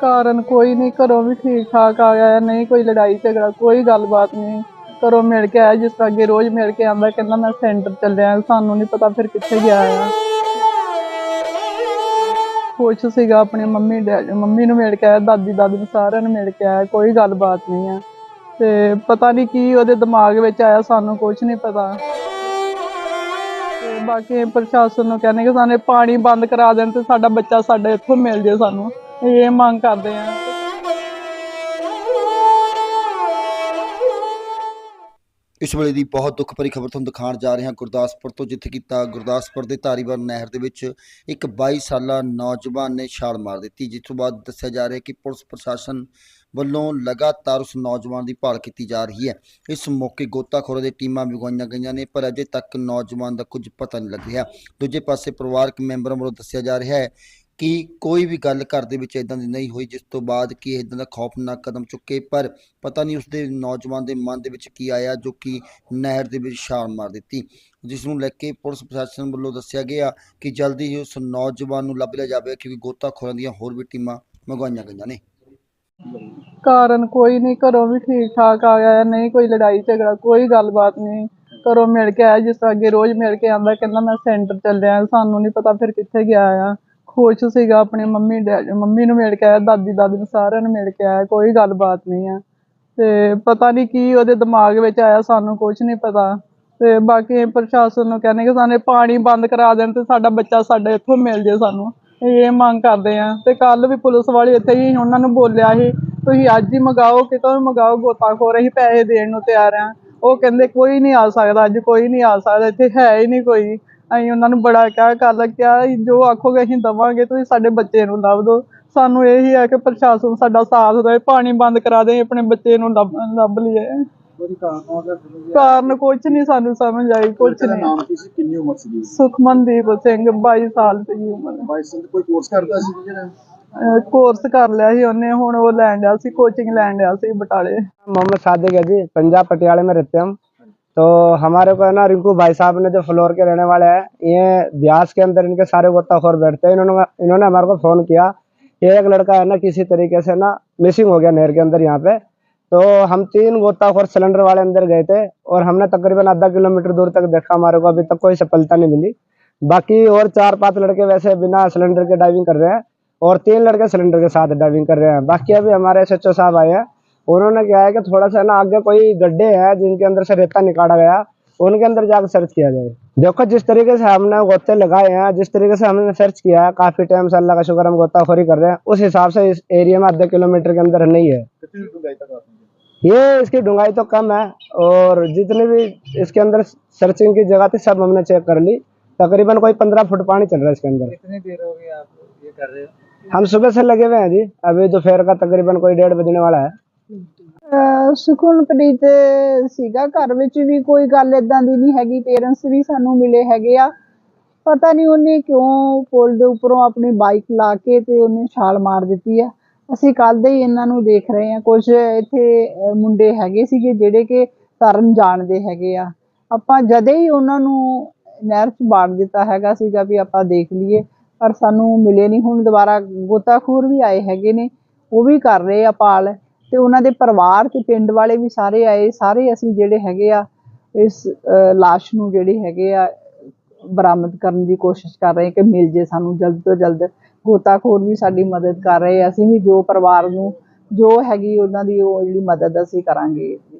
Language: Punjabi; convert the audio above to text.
ਕਾਰਨ ਕੋਈ ਨਹੀਂ, ਘਰੋਂ ਵੀ ਠੀਕ ਠਾਕ ਆ ਗਿਆ, ਨਹੀਂ ਕੋਈ ਲੜਾਈ ਝਗੜਾ, ਕੋਈ ਗੱਲਬਾਤ ਨਹੀਂ। ਘਰੋਂ ਮਿਲ ਕੇ ਆਇਆ, ਜਿਸ ਤਰ੍ਹਾਂ ਅੱਗੇ ਰੋਜ਼ ਮਿਲ ਕੇ ਆਂਦਾ, ਕਹਿੰਦਾ ਮੈਂ ਸੈਂਟਰ ਚੱਲਿਆ, ਸਾਨੂੰ ਨਹੀਂ ਪਤਾ ਫਿਰ ਕਿੱਥੇ ਗਿਆ ਆ। ਖੁਸ਼ ਸੀਗਾ ਆਪਣੀ ਮੰਮੀ ਡੈਡੀ ਮੰਮੀ ਨੂੰ ਮਿਲ ਕੇ ਆਇਆ, ਦਾਦੀ ਦਾਦੀ ਨੂੰ ਸਾਰਿਆਂ ਨੂੰ ਮਿਲ ਕੇ ਆਇਆ, ਕੋਈ ਗੱਲਬਾਤ ਨਹੀਂ ਆ। ਤੇ ਪਤਾ ਨਹੀਂ ਕੀ ਉਹਦੇ ਦਿਮਾਗ ਵਿੱਚ ਆਇਆ, ਸਾਨੂੰ ਕੁਝ ਨਹੀਂ ਪਤਾ। ਤੇ ਬਾਕੀ ਪ੍ਰਸ਼ਾਸਨ ਨੂੰ ਕਹਿੰਦੇ ਕਿ ਸਾਨੂੰ ਪਾਣੀ ਬੰਦ ਕਰਾ ਦੇਣ ਤੇ ਸਾਡਾ ਬੱਚਾ ਸਾਡੇ ਇੱਥੋਂ ਮਿਲ ਜੇ ਸਾਨੂੰ। ਇਹ ਮੰਗ ਕਰਦੇ ਆ ਇਸ ਵੇਲੇ ਦੀ ਬਹੁਤ ਦੁੱਖ ਭਰੀ ਖਬਰ ਤੁਹਾਨੂੰ ਦਿਖਾਉਣ ਜਾ ਰਹੇ ਹਾਂ ਗੁਰਦਾਸਪੁਰ ਤੋਂ, ਜਿੱਥੇ ਕੀਤਾ ਗੁਰਦਾਸਪੁਰ ਦੇ ਧਾਰੀਵਾਲ ਨਹਿਰ ਦੇ ਵਿੱਚ ਇੱਕ 22 ਸਾਲਾ ਨੌਜਵਾਨ ਨੇ ਛਾਲ ਮਾਰ ਦਿੱਤੀ, ਜਿਸ ਤੋਂ ਬਾਅਦ ਦੱਸਿਆ ਜਾ ਰਿਹਾ ਹੈ ਕਿ ਪੁਲਿਸ ਪ੍ਰਸ਼ਾਸਨ ਵੱਲੋਂ ਲਗਾਤਾਰ ਉਸ ਨੌਜਵਾਨ ਦੀ ਭਾਲ ਕੀਤੀ ਜਾ ਰਹੀ ਹੈ। ਇਸ ਮੌਕੇ ਗੋਤਾਖੋਰਾਂ ਦੀ ਟੀਮਾਂ ਵੀ ਗਈਆਂ ਨੇ, ਪਰ ਅਜੇ ਤੱਕ ਨੌਜਵਾਨ ਦਾ ਕੁਝ ਪਤਾ ਨਹੀਂ ਲੱਗ ਰਿਹਾ। ਦੂਜੇ ਪਾਸੇ ਪਰਿਵਾਰਕ ਮੈਂਬਰਾਂ ਵੱਲੋਂ ਦੱਸਿਆ ਜਾ ਰਿਹਾ ਹੈ ਕਿ ਕੋਈ ਵੀ ਗੱਲ ਘਰ ਦੇ ਵਿੱਚ ਇਦਾਂ ਦੀ ਨਹੀਂ ਹੋਈ, ਜਿਸ ਤੋਂ ਬਾਅਦ ਕਿ ਇਦਾਂ ਦਾ ਖੌਫਨਾਕ ਕਦਮ ਚੁੱਕੇ, ਪਰ ਪਤਾ ਨਹੀਂ ਉਸਦੇ ਨੌਜਵਾਨ ਦੇ ਮਨ ਦੇ ਵਿੱਚ ਕੀ ਆਇਆ, ਜੋ ਕਿ ਨਹਿਰ ਦੇ ਵਿੱਚ ਛਾਲ ਮਾਰ ਦਿੱਤੀ। ਜਿਸ ਨੂੰ ਲੈ ਕੇ ਪੁਲਿਸ ਪ੍ਰਸ਼ਾਸਨ ਵੱਲੋਂ ਦੱਸਿਆ ਗਿਆ ਕਿ ਜਲਦੀ ਹੀ ਉਸ ਨੌਜਵਾਨ ਨੂੰ ਲੱਭ ਲਿਆ ਜਾਵੇਗਾ ਕਿਉਂਕਿ ਗੋਤਾਖੋਰਾਂ ਦੀਆਂ ਹੋਰ ਵੀ ਟੀਮਾਂ ਮੰਗਵਾਈਆਂ ਗਈਆਂ ਨੇ। ਕਾਰਨ ਕੋਈ ਨਹੀਂ, ਘਰੋਂ ਵੀ ਠੀਕ ਠਾਕ ਆ ਗਿਆ, ਨਹੀਂ ਕੋਈ ਲੜਾਈ ਝਗੜਾ, ਕੋਈ ਗੱਲਬਾਤ ਨਹੀਂ। ਘਰੋਂ ਮਿਲ ਕੇ ਆਇਆ, ਜਿਸ ਤਰ੍ਹਾਂ ਅੱਗੇ ਰੋਜ਼ ਮਿਲ ਕੇ ਆਂਦਾ ਕਹਿੰਦਾ ਮੈਂ ਸੈਂਟਰ ਚੱਲਿਆ, ਸਾਨੂੰ ਨਹੀਂ ਪਤਾ ਫਿਰ ਕਿੱਥੇ ਗਿਆ ਆ। ਖੁਸ਼ ਸੀਗਾ, ਆਪਣੀ ਮੰਮੀ ਡੈ, ਮੰਮੀ ਨੂੰ ਮਿਲ ਕੇ ਆਇਆ, ਦਾਦੀ ਦਾਦੀ ਨੂੰ ਸਾਰਿਆਂ ਨੂੰ ਮਿਲ ਕੇ ਆਇਆ, ਕੋਈ ਗੱਲਬਾਤ ਨਹੀਂ ਆ। ਤੇ ਪਤਾ ਨਹੀਂ ਕੀ ਉਹਦੇ ਦਿਮਾਗ ਵਿੱਚ ਆਇਆ, ਸਾਨੂੰ ਕੁਝ ਨਹੀਂ ਪਤਾ। ਤੇ ਬਾਕੀ ਪ੍ਰਸ਼ਾਸਨ ਨੂੰ ਕਹਿੰਦੇ ਕਿ ਸਾਨੂੰ ਪਾਣੀ ਬੰਦ ਕਰਾ ਦੇਣ ਤੇ ਸਾਡਾ ਬੱਚਾ ਸਾਡੇ ਇੱਥੋਂ ਮਿਲ ਜੇ ਸਾਨੂੰ। ਇਹ ਮੰਗ ਕਰਦੇ ਆ। ਤੇ ਕੱਲ ਵੀ ਪੁਲਿਸ ਵਾਲੇ ਇੱਥੇ ਹੀ ਉਹਨਾਂ ਨੂੰ ਬੋਲਿਆ ਸੀ, ਤੁਸੀਂ ਅੱਜ ਹੀ ਮੰਗਾਓ, ਕਿਤੋਂ ਵੀ ਮੰਗਾਓ, ਗੋਤਾਖੋਰ ਅਸੀਂ ਪੈਸੇ ਦੇਣ ਨੂੰ ਤਿਆਰ ਆ। ਉਹ ਕਹਿੰਦੇ, ਕੋਈ ਨਹੀਂ ਆ ਸਕਦਾ, ਅੱਜ ਕੋਈ ਨਹੀਂ ਆ ਸਕਦਾ, ਇੱਥੇ ਹੈ ਹੀ ਨਹੀਂ ਕੋਈ। ਅਸੀਂ ਉਹਨਾਂ ਨੂੰ ਬੜਾ ਕਿਹਾ ਕਰ ਕਿਹਾ ਜੋ ਆਖੋਗੇ ਅਸੀਂ ਦਵਾਂਗੇ ਤੁਸੀਂ ਸਾਡੇ ਬੱਚੇ ਨੂੰ ਲੱਭ ਦਿਓ। ਸਾਨੂੰ ਇਹ ਹੀ ਹੈ ਕਿ ਪ੍ਰਸ਼ਾਸਨ ਸਾਡਾ ਸਾਥ ਦੇ ਪਾਣੀ ਬੰਦ ਕਰਾ ਦੇ ਆਪਣੇ ਬੱਚੇ ਨੂੰ ਲੱਭ ਲੱਭ ਲਈਏ। ਕਾਰਨ ਕੁਝ ਨਹੀਂ ਸਾਨੂੰ ਸਮਝ ਆਈ ਕੁਝ ਨਹੀਂ। ਸੁਖਮਨਦੀਪ ਸਿੰਘ 22 ਸਾਲ ਦੀ ਉਮਰ। ਕੋਰਸ ਕਰ ਲਿਆ ਸੀ ਉਹਨੇ ਹੁਣ ਉਹ ਲੈਣ ਲਿਆ ਸੀ ਕੋਚਿੰਗ ਲੈਣ ਲਿਆ ਸੀ ਬਟਾਲੇ। ਮੁਹੰਮਦ ਸਾਦਿਕ ਹੈ ਜੀ ਪੰਜਾਬ ਪਟਿਆਲੇ ਮੈਂ ਰਹਿਤੇ तो हमारे को है ना, रिंकू भाई साहब ने जो फ्लोर के रहने वाले हैं, ये ब्यास के अंदर इनके सारे गोताखोर बैठते हैं। इन्होंने इन्होंने हमारे को फ़ोन किया ये एक लड़का है ना, किसी तरीके से ना मिसिंग हो गया नहर के अंदर यहाँ पे। तो हम तीन गोताखोर सिलेंडर वाले अंदर गए थे और हमने तकरीबन आधा किलोमीटर दूर तक देखा हमारे को, अभी तक कोई सफलता नहीं मिली। बाकी और चार पाँच लड़के वैसे बिना सिलेंडर के डाइविंग कर रहे हैं और तीन लड़के सिलेंडर के साथ डाइविंग कर रहे हैं। बाकी अभी हमारे एसएचओ साहब आए हैं उन्होंने क्या है कि थोड़ा सा ना आगे कोई गड्ढे हैं जिनके अंदर से रेता निकाला गया उनके अंदर जाकर सर्च किया जाए। देखो जिस तरीके से हमने गोते लगाए हैं जिस तरीके से हमने सर्च किया है काफ़ी टाइम से अल्लाह का शुक्र हम गोताखोरी कर रहे हैं उस हिसाब से इस एरिया में आधे किलोमीटर के अंदर नहीं है। ये इसकी डूंगाई तो कम है और जितने भी इसके अंदर सर्चिंग की जगह थी सब हमने चेक कर ली। तकरीबन कोई पंद्रह फुट पानी चल रहा है इसके अंदर। कितनी देर हो गई आप ये कर रहे हो? हम सुबह से लगे हुए हैं जी अभी दोपहर का तकरीबन कोई डेढ़ बजने वाला है। ਸੁਖਮਨਪ੍ਰੀਤ ਸੀਗਾ, ਘਰ ਵਿੱਚ ਵੀ ਕੋਈ ਗੱਲ ਇਦਾਂ ਦੀ ਨਹੀਂ ਹੈਗੀ ਪੇਰੈਂਟਸ ਵੀ ਸਾਨੂੰ ਮਿਲੇ ਹੈਗੇ ਆ। ਪਤਾ ਨਹੀਂ ਉਹਨੇ ਕਿਉਂ ਪੁਲ ਦੇ ਉੱਪਰੋਂ ਆਪਣੀ ਬਾਈਕ ਲਾ ਕੇ ਤੇ ਉਹਨੇ ਛਾਲ ਮਾਰ ਦਿੱਤੀ ਆ। ਅਸੀਂ ਕੱਲ ਦੇ ਹੀ ਇਹਨਾਂ ਨੂੰ ਦੇਖ ਰਹੇ ਆ ਕੁਝ ਇੱਥੇ ਮੁੰਡੇ ਹੈਗੇ ਸੀਗੇ ਜਿਹੜੇ ਕਿ ਤਰਨ ਜਾਣਦੇ ਹੈਗੇ ਆ। ਆਪਾਂ ਜਦੇ ਹੀ ਉਹਨਾਂ ਨੂੰ ਨਹਿਰ 'ਚ ਬਾੜ ਦਿੱਤਾ ਹੈਗਾ ਸੀਗਾ ਵੀ ਆਪਾਂ ਦੇਖ ਲਈਏ, ਪਰ ਸਾਨੂੰ ਮਿਲੇ ਨਹੀਂ। ਹੁਣ ਦੁਬਾਰਾ ਗੋਤਾਖੋਰ ਵੀ ਆਏ ਹੈਗੇ ਨੇ, ਉਹ ਵੀ ਕਰ ਰਹੇ ਆ ਪਾਲ। ਤੇ ਉਹਨਾਂ ਦੇ ਪਰਿਵਾਰ ਤੇ ਪਿੰਡ ਵਾਲੇ ਵੀ ਸਾਰੇ ਆਏ ਸਾਰੇ ਅਸੀਂ ਜਿਹੜੇ ਹੈਗੇ ਆ ਇਸ ਅਹ, ਲਾਸ਼ ਨੂੰ ਜਿਹੜੇ ਹੈਗੇ ਆ ਬਰਾਮਦ ਕਰਨ ਦੀ ਕੋਸ਼ਿਸ਼ ਕਰ ਰਹੇ ਕਿ ਮਿਲ ਜੇ ਸਾਨੂੰ ਜਲਦ ਤੋਂ ਜਲਦ। ਗੋਤਾਖੋਰ ਵੀ ਸਾਡੀ ਮਦਦ ਕਰ ਰਹੇ ਅਸੀਂ ਵੀ ਜੋ ਪਰਿਵਾਰ ਨੂੰ ਜੋ ਹੈਗੀ ਉਹਨਾਂ ਦੀ ਉਹ ਜਿਹੜੀ ਮਦਦ ਅਸੀਂ ਕਰਾਂਗੇ।